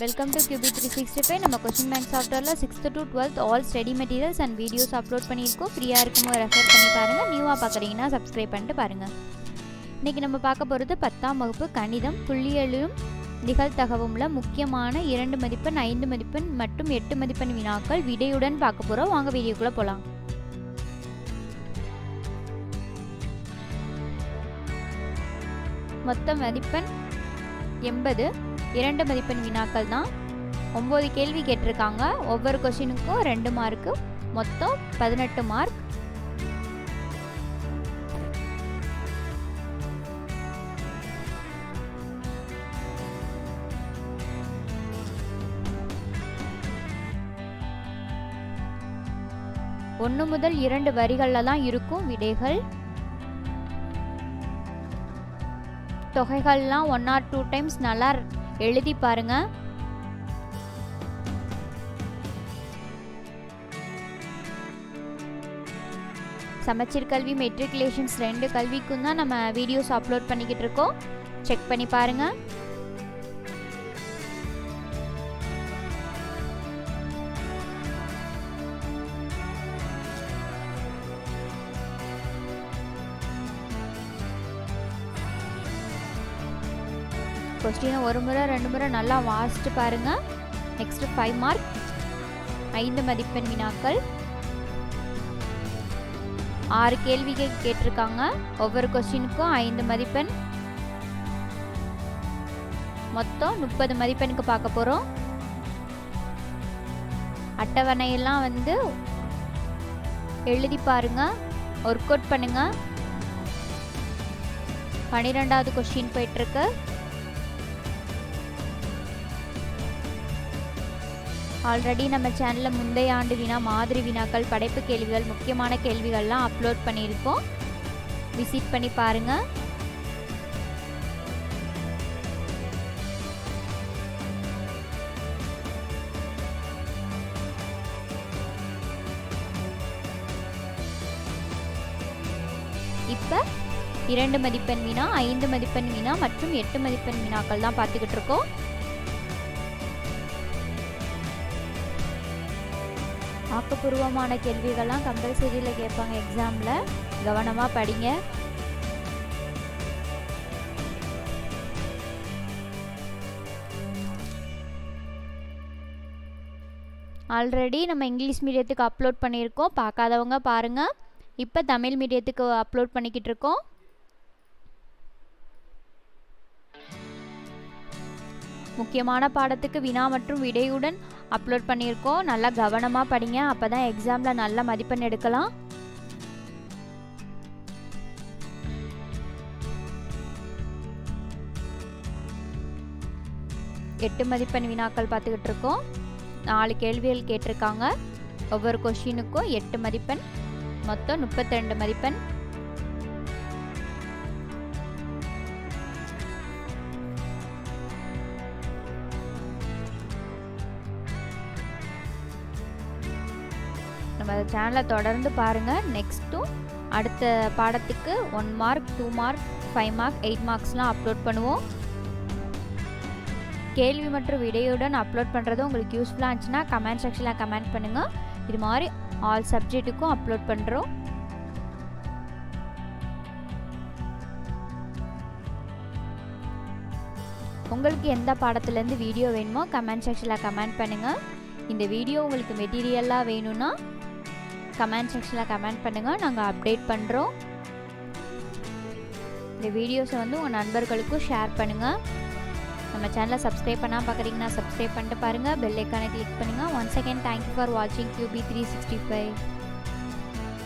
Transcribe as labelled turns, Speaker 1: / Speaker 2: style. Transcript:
Speaker 1: Welcome to QB three sixty five நம்ம question bank சாஃப்ட்வேரில் sixth to twelfth all study materials and videos upload பண்ணியிருக்கோம். ஃப்ரீயாக இருக்கும்போது refer பண்ணி பாருங்கள் நியூவாக பார்க்குறீங்கன்னா சப்ஸ்கிரைப் பண்ணிட்டு பாருங்கள் இன்றைக்கி நம்ம பார்க்க போகிறது பத்தாம் வகுப்பு கணிதம். புள்ளியலும் நிகழ்த்தகவும்ல முக்கியமான இரண்டு மதிப்பெண் ஐந்து மதிப்பெண் மற்றும் எட்டு மதிப்பெண் வினாக்கள் விடையுடன் பார்க்க போகிறோம் வாங்க வீடியோக்குள்ளே போகலாம் மொத்த மதிப்பெண் எண்பது இரண்டு மதிப்பெண் வினாக்கள் தான். ஒம்பது கேள்வி கேட்டிருக்காங்க. ஒவ்வொரு கொஷினுக்கும் ரெண்டு மார்க்கு. மொத்தம் பதினெட்டு மார்க். ஒன்று முதல் இரண்டு வரிகளில் தான் இருக்கும் விடைகள். தொகைகள்லாம் ஒன் ஆர் டூ டைம்ஸ் நல்லா எழுதி பாருங்க. சமச்சீர் கல்வி மெட்ரிகுலேஷன்ஸ் ரெண்டு கல்விக்கும் தான் நம்ம வீடியோஸ் அப்லோட் பண்ணிக்கிட்டு இருக்கோம். செக் பண்ணி பாருங்கள் கொஸ்டினை ஒரு முறை ரெண்டு முறை நல்லா வாசிட்டு பாருங்கள் நெக்ஸ்ட் ஃபைவ் மார்க் ஐந்து மதிப்பெண் வினாக்கள். ஆறு கேள்விகள் கேட்டிருக்காங்க. ஒவ்வொரு கொஸ்டினுக்கும் ஐந்து மதிப்பெண். மொத்தம் முப்பது மதிப்பெண்ணுக்கு பார்க்க போகிறோம் அட்டவணையெல்லாம் வந்து எழுதி பாருங்க. ஒர்க் அவுட் பண்ணுங்க. பன்னிரெண்டாவது கொஸ்டின் போயிட்டுருக்கு ஆல்ரெடி நம்ம சேனலில் முந்தைய ஆண்டு வினா மாதிரி வினாக்கள் படைப்பு கேள்விகள் முக்கியமான கேள்விகள்லாம் அப்லோட் பண்ணியிருக்கோம். விசிட் பண்ணி பாருங்கள் இப்போ இரண்டு மதிப்பெண் வினா ஐந்து மதிப்பெண் வினா மற்றும் எட்டு மதிப்பெண் வினாக்கள் தான் பார்த்துக்கிட்டு இருக்கோம். ஆக்கப்பூர்வமான கேள்விகள்லாம் கம்பல்சரியில் கேட்பாங்க எக்ஸாமில் கவனமாக படிங்க. ஆல்ரெடி நம்ம இங்கிலீஷ் மீடியத்துக்கு அப்லோட் பண்ணியிருக்கோம். பார்க்காதவங்க பாருங்கள் இப்போ தமிழ் மீடியத்துக்கு அப்லோட் பண்ணிக்கிட்டு இருக்கோம். முக்கியமான பாடத்துக்கு வினா மற்றும் விடையுடன் அப்லோட் பண்ணியிருக்கோம். நல்லா கவனமாக படிங்க. அப்போ தான் எக்ஸாமில் நல்ல மதிப்பெண் எடுக்கலாம். எட்டு மதிப்பெண் வினாக்கள் பார்த்துக்கிட்டு இருக்கோம். நாலு கேள்விகள் கேட்டிருக்காங்க. ஒவ்வொரு கொஷினுக்கும் எட்டு மதிப்பெண் மொத்தம் முப்பத்தி ரெண்டு மதிப்பெண். நம்ம சேனலை தொடர்ந்து பாருங்கள் நெக்ஸ்ட்டும் அடுத்த பாடத்துக்கு one mark two mark five mark eight மார்க்ஸ்லாம் upload பண்ணுவோம். கேள்வி மற்றும் விடையுடன் அப்லோட் பண்ணுறது உங்களுக்கு யூஸ்ஃபுல்லாக இருந்துச்சுன்னா கமெண்ட் செக்ஷனில் கமெண்ட் பண்ணுங்கள் இது மாதிரி ஆல் சப்ஜெக்ட்டுக்கும் அப்லோட் பண்ணுறோம் உங்களுக்கு எந்த பாடத்துலேருந்து வீடியோ வேணுமோ கமெண்ட் செக்ஷனில் கமெண்ட் பண்ணுங்கள் இந்த வீடியோ உங்களுக்கு மெட்டீரியலாக வேணும்னா கமெண்ட் செக்ஷனில் கமெண்ட் பண்ணுங்கள் நாங்கள் அப்டேட் பண்ணுறோம் இந்த வீடியோஸை வந்து உங்கள் நண்பர்களுக்கும் ஷேர் பண்ணுங்கள் நம்ம சேனலை சப்ஸ்கிரைப் பண்ணால் பார்க்குறீங்கன்னா சப்ஸ்கிரைப் பண்ணிட்டு பாருங்கள் பெல் ஐக்கானை கிளிக் பண்ணுங்கள் once again thank you for வாட்சிங் கியூபி த்ரீ சிக்ஸ்டி ஃபைவ்